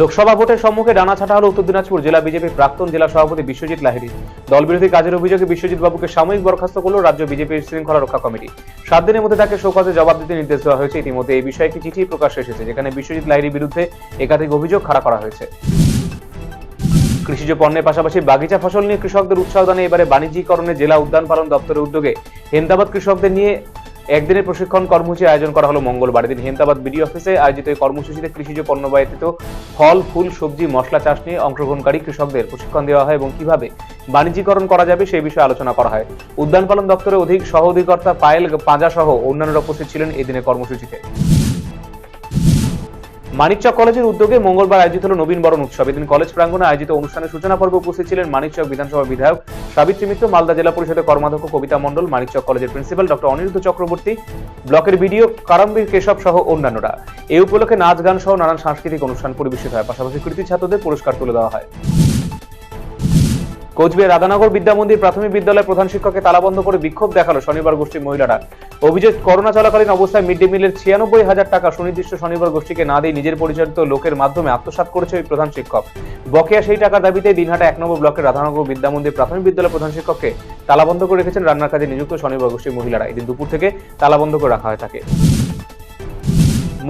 লোকসভা ভোটের সম্মুখে ডানা ছাটা হলো উত্তর দিনাজপুর জেলা বিজেপির প্রাক্তন জেলা সভাপতি বিশ্বজিৎ লাহিড়ী। দলবিরোধী কাজের অভিযোগে বিশ্বজিৎ বাবুকে সাময়িক বরখাস্ত করল রাজ্য বিজেপির শৃঙ্খলা রক্ষা কমিটি। সাত দিনের মধ্যে তাকে শোকজে জবাব দিতে নির্দেশ দেওয়া হয়েছে। ইতিমধ্যে এই বিষয়ে একটি চিঠি প্রকাশ এসেছে, যেখানে বিশ্বজিৎ লাহিড়ীর বিরুদ্ধে একাধিক অভিযোগ খাড়া করা হয়েছে। কৃষিজ পণ্যের পাশাপাশি বাগিচা ফসল নিয়ে কৃষকদের উৎসাহ দানে এবারে বাণিজ্যিকরণে জেলা উদ্যান পালন দপ্তরের উদ্যোগে হেন্দাবাদ কৃষকদের নিয়ে একদিনের প্রশিক্ষণ কর্মসূচি আয়োজন করা হলো মঙ্গলবার। দিন হেন্দাবাদ বিডি অফিসে আয়োজিত এই কর্মসূচিতে কৃষিজ পণ্য ব্যতীত ফল, ফুল, সবজি, মশলা, চাষ নিয়ে অংশগ্রহণকারী কৃষকদের প্রশিক্ষণ দেওয়া হয় এবং কীভাবে বাণিজ্যিকরণ করা যাবে সেই বিষয়ে আলোচনা করা হয়। উদ্যান পালন দপ্তরের অধিক সহ অধিকর্তা পায়েল পাঁজা সহ অন্যান্যরা উপস্থিত ছিলেন এই দিনের কর্মসূচিতে। মানিকচক কলেজের উদ্যোগে মঙ্গলবার আয়োজিত হল নবীন বরণ উৎসব। এদিন কলেজ প্রাঙ্গনে আয়োজিত অনুষ্ঠানের সূচনা পর্বে উপস্থিত ছিলেন মানিকচক বিধানসভা বিধায়ক সাবিত্রী মিত্র, মালদা জেলা পরিষদের কর্মাধ্যক্ষ কবিতা মণ্ডল, মানিকচক কলেজের প্রিন্সিপাল ডক্টর অনিরুদ্ধ চক্রবর্তী, ব্লকের বিডিও কারাম্বীর কেশব সহ অন্যান্যরা। এই উপলক্ষে নাচ, গান সহ নানান সাংস্কৃতিক অনুষ্ঠান পরিবেশিত হয়। পাশাপাশি কৃতি ছাত্রদের পুরস্কার তুলে দেওয়া হয়। কোচবিহার রাধানগর বিদ্যামন্দির প্রাথমিক বিদ্যালয়ের প্রধান শিক্ষককে তালাবন্ধ করে বিক্ষোভ দেখাল শনিবার গোষ্ঠীর মহিলারা। অভিযোগ, করোনা চলাকালীন অবস্থায় মিড ডে মিলের ছিয়ানব্বই হাজার টাকা সুনির্দিষ্ট শনিবার গোষ্ঠীকে না দিয়ে নিজের পরিচালিত লোকের মাধ্যমে আত্মসাৎ করেছে ওই প্রধান শিক্ষক। বকেয়া সেই টাকার দাবিতে দিনহাটা এক নম্বর ব্লকের রাধানগর বিদ্যামন্দির প্রাথমিক বিদ্যালয়ের প্রধান শিক্ষককে তালাবন্ধ করে রেখেছেন রান্নার কাজে নিযুক্ত শনিবার গোষ্ঠীর মহিলারা। এদিন দুপুর থেকে তালাবন্ধ করে রাখা হয় থাকে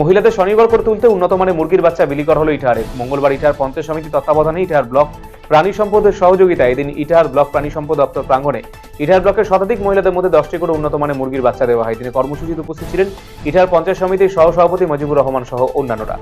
মহিলাদের স্বনির্ভর করে তুলতে উন্নত মানের মুরগির বাচ্চা বিলি করা হলো ইটাহারে। মঙ্গলবার ইটাহার পঞ্চায়েত সমিতি তত্ত্বাবধানে ইটাহার ব্লক প্রাণী সম্পদের সহযোগিতায় এদিন ইটার ব্লক প্রাণী সম্পদ দপ্তর প্রাঙ্গনে ইটার ব্লকের শতাধিক মহিলাদের মধ্যে দশটি করে উন্নত মানের মুরগির বাচ্চা দেওয়া হয়। তিনি কর্মসূচিতে উপস্থিত ছিলেন ইটার পঞ্চায়েত সমিতির সহ সভাপতি মজিবুর রহমান সহ অন্যান্যরা।